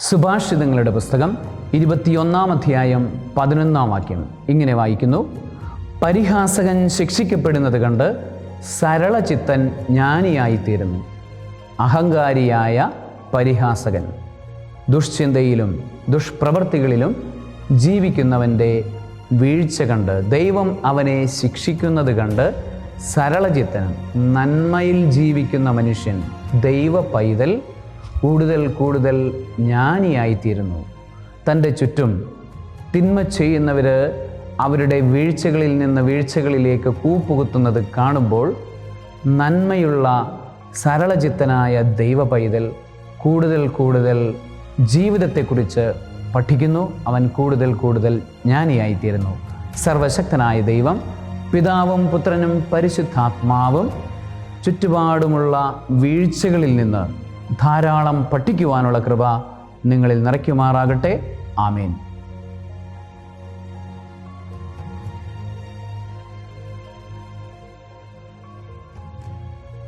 സുഭാഷിതങ്ങളുടെ പുസ്തകം ഇരുപത്തിയൊന്നാം അധ്യായം പതിനൊന്നാം വാക്യം ഇങ്ങനെ വായിക്കുന്നു. പരിഹാസകൻ ശിക്ഷിക്കപ്പെടുന്നത് കണ്ട് സരളചിത്തൻ ജ്ഞാനിയായിത്തീരുന്നു. അഹങ്കാരിയായ പരിഹാസകൻ ദുഷ്ചിന്തയിലും ദുഷ്പ്രവൃത്തികളിലും ജീവിക്കുന്നവന്റെ വീഴ്ച കണ്ട് ദൈവം അവനെ ശിക്ഷിക്കുന്നത് കണ്ട് സരളചിത്തൻ നന്മയിൽ ജീവിക്കുന്ന മനുഷ്യൻ ദൈവ പൈതൽ കൂടുതൽ കൂടുതൽ ജ്ഞാനിയായിത്തീരുന്നു. തന്റെ ചുറ്റും തിന്മ ചെയ്യുന്നവർ അവരുടെ വീഴ്ചകളിൽ നിന്ന് വീഴ്ചകളിലേക്ക് കൂപ്പുകുത്തുന്നത് കാണുമ്പോൾ നന്മയുള്ള സരളചിത്തനായ ദൈവ പൈതൽ കൂടുതൽ കൂടുതൽ ജീവിതത്തെക്കുറിച്ച് പഠിക്കുന്നു. അവൻ കൂടുതൽ കൂടുതൽ ജ്ഞാനിയായിത്തീരുന്നു. സർവശക്തനായ ദൈവം പിതാവും പുത്രനും പരിശുദ്ധാത്മാവും ചുറ്റുപാടുമുള്ള വീഴ്ചകളിൽ നിന്ന് ധാരാളം പഠിക്കുവാനുള്ള കൃപ നിങ്ങളിൽ നിറയ്ക്കുമാറാകട്ടെ. ആമേൻ.